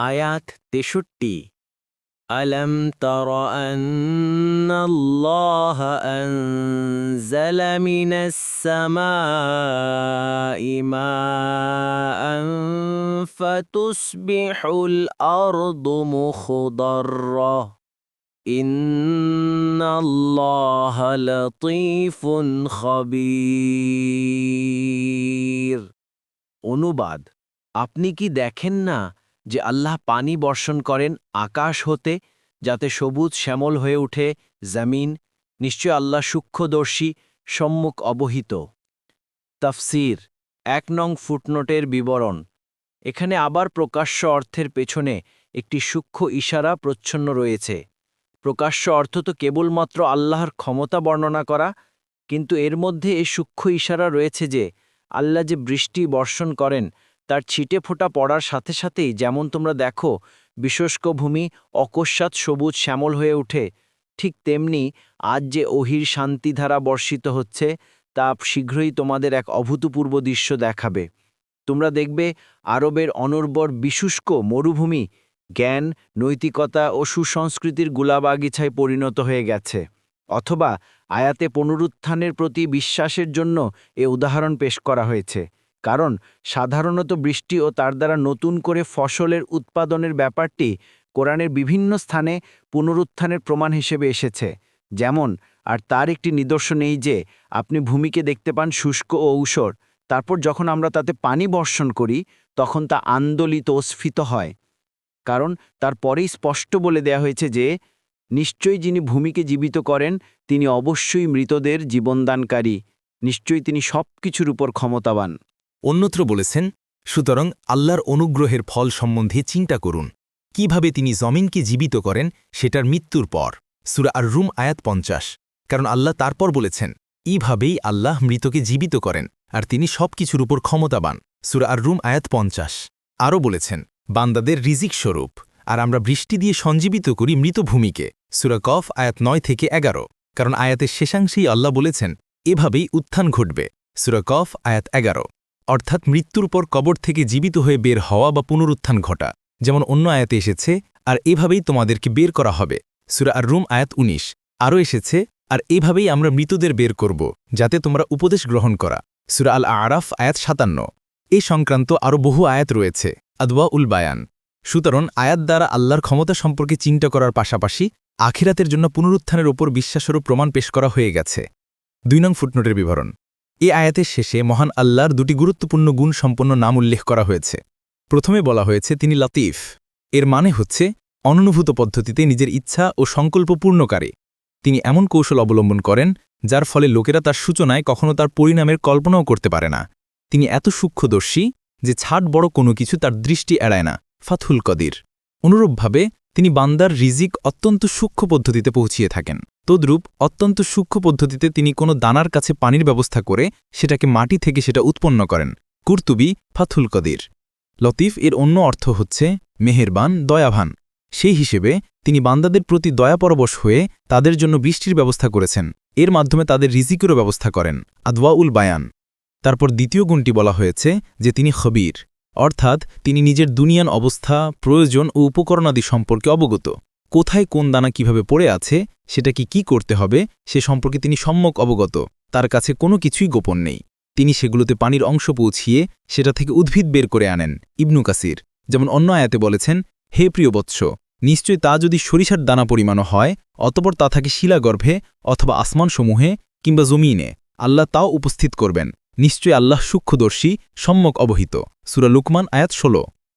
আয়াত তেষট্টি ألم تر أن الله أنزل من السماء ماء فتصبح الأرض مخضرة إن الله لطيف خبير অনুবাদ আপনি কি দেখেন না যে আল্লাহ পানি বর্ষণ করেন আকাশ হতে, যাতে সবুজ শ্যামল হয়ে ওঠে জামিন, নিশ্চয় আল্লাহ সূক্ষ্মদর্শী, সম্মুখ অবহিত। তাফসির, এক নং ফুটনোটের বিবরণ। এখানে আবার প্রকাশ্য অর্থের পেছনে একটি সূক্ষ্ম ইশারা প্রচ্ছন্ন রয়েছে। প্রকাশ্য অর্থ তো কেবলমাত্র আল্লাহর ক্ষমতা বর্ণনা করা, কিন্তু এর মধ্যে এ সূক্ষ্ম ইশারা রয়েছে যে, আল্লাহ যে বৃষ্টি বর্ষণ করেন তার ছিটে ফোঁটা পড়ার সাথে সাথেই যেমন তোমরা দেখো, বিশুষ্ক ভূমি অকস্মাৎ সবুজ শ্যামল হয়ে ওঠে। ঠিক তেমনি আজ যে অহির শান্তিধারা বর্ষিত হচ্ছে, তা শীঘ্রই তোমাদের এক অভূতপূর্ব দৃশ্য দেখাবে। তোমরা দেখবে আরবের অনর্বর বিশুষ্ক মরুভূমি, জ্ঞান, নৈতিকতা ও সুসংস্কৃতির গুলাবাগিছায় পরিণত হয়ে গেছে। অথবা আয়াতে পুনরুত্থানের প্রতি বিশ্বাসের জন্য এ উদাহরণ পেশ করা হয়েছে। কারণ সাধারণত বৃষ্টি ও তার দ্বারা নতুন করে ফসলের উৎপাদনের ব্যাপারটি কোরআনের বিভিন্ন স্থানে পুনরুত্থানের প্রমাণ হিসেবে এসেছে। যেমন, আর তার একটি নিদর্শন এই যে, আপনি ভূমিকে দেখতে পান শুষ্ক ও ঔষর তারপর যখন আমরা তাতে পানি বর্ষণ করি, তখন তা আন্দোলিত ও স্ফীত হয়। কারণ, তার পরেই স্পষ্ট বলে দেয়া হয়েছে যে, নিশ্চয়ই যিনি ভূমিকে জীবিত করেন, তিনি অবশ্যই মৃতদের জীবনদানকারী, নিশ্চয়ই তিনি সব কিছুর উপর ক্ষমতাবান। অন্যত্র বলেছেন, সুতরাং আল্লাহর অনুগ্রহের ফল সম্বন্ধে চিন্তা করুন। কীভাবে তিনি জমিনকে জীবিত করেন, সেটার মৃত্যুর পর। সুরা আর রুম আয়াত পঞ্চাশ। কারণ আল্লাহ তারপর বলেছেন, এইভাবেই আল্লাহ মৃতকে জীবিত করেন, আর তিনি সব কিছুর উপর ক্ষমতাবান। সুরা আর রুম আয়াত পঞ্চাশ। আরও বলেছেন, বান্দাদের রিজিক স্বরূপ, আর আমরা বৃষ্টি দিয়ে সঞ্জীবিত করি মৃত ভূমিকে। সুরা কফ, আয়াত নয় থেকে এগারো। কারণ আয়াতের শেষাংশেই আল্লাহ বলেছেন, এভাবেই উত্থান ঘটবে। সুরা কফ, আয়াত এগারো। অর্থাৎ মৃত্যুর পর কবর থেকে জীবিত হয়ে বের হওয়া বা পুনরুত্থান ঘটা, যেমন অন্য আয়াতে এসেছে, আর এভাবেই তোমাদেরকে বের করা হবে। সুরা আর রুম আয়াত ১৯ আরও এসেছে, আর এভাবেই আমরা মৃতদের বের করব, যাতে তোমরা উপদেশ গ্রহণ করা। সুরা আল আরাফ আয়াত সাতান্ন। এ সংক্রান্ত আরও বহু আয়াত রয়েছে আদওয়া উল বায়ান। সুতরাং আয়াত দ্বারা আল্লাহর ক্ষমতা সম্পর্কে চিন্তা করার পাশাপাশি আখিরাতের জন্য পুনরুত্থানের ওপর বিশ্বাসস্বরূপ প্রমাণ পেশ করা হয়ে গেছে। দুই নং ফুটনোটের বিবরণ। এ আয়াতের শেষে মহান আল্লাহর দুটি গুরুত্বপূর্ণ গুণ সম্পন্ন নাম উল্লেখ করা হয়েছে। প্রথমে বলা হয়েছে, তিনি লতিফ। এর মানে হচ্ছে অননুভূত পদ্ধতিতে নিজের ইচ্ছা ও সংকল্প পূর্ণকারী। তিনি এমন কৌশল অবলম্বন করেন, যার ফলে লোকেরা তার সূচনায় কখনো তার পরিণামের কল্পনাও করতে পারে না। তিনি এত সূক্ষ্মদর্শী যে ছাট বড় কোনো কিছু তার দৃষ্টি এড়ায় না ফাথুল কদির। অনুরূপভাবে, তিনি বান্দার রিজিক অত্যন্ত সূক্ষ্ম পদ্ধতিতে পৌঁছিয়ে থাকেন। তদ্রূপ অত্যন্ত সূক্ষ্ম পদ্ধতিতে তিনি কোনো দানার কাছে পানির ব্যবস্থা করে সেটাকে মাটি থেকে সেটা উৎপন্ন করেন। কুর্তুবি ফাথুল কদির। লতিফ এর অন্য অর্থ হচ্ছে মেহেরবান, দয়াভান। সেই হিসেবে তিনি বান্দাদের প্রতি দয়াপরবশ হয়ে তাদের জন্য বৃষ্টির ব্যবস্থা করেছেন। এর মাধ্যমে তাদের রিজিকেরও ব্যবস্থা করেন। আদওয়া উল বায়ান। তারপর দ্বিতীয় গুণটি বলা হয়েছে যে তিনি খবির। অর্থাৎ তিনি নিজের দুনিয়ান অবস্থা, প্রয়োজন ও উপকরণাদি সম্পর্কে অবগত। কোথায় কোন দানা কীভাবে পড়ে আছে সেটা কি কি করতে হবে, সে সম্পর্কে তিনি সম্যক অবগত। তার কাছে কোনো কিছুই গোপন নেই। তিনি সেগুলোতে পানির অংশ পৌঁছিয়ে সেটা থেকে উদ্ভিদ বের করে আনেন, ইবনু কাসির। যেমন অন্য আয়াতে বলেছেন, হে প্রিয় বৎস, নিশ্চয় তা যদি সরিষার দানা পরিমাণও হয়, অতপর তা থাকে শিলাগর্ভে অথবা আসমানসমূহে কিংবা জমিনে। আল্লাহ তাও উপস্থিত করবেন। নিশ্চয় আল্লাহ সূক্ষ্মদর্শী, সম্যক অবহিত। সুরা লুকমান, আয়াত ষোলো।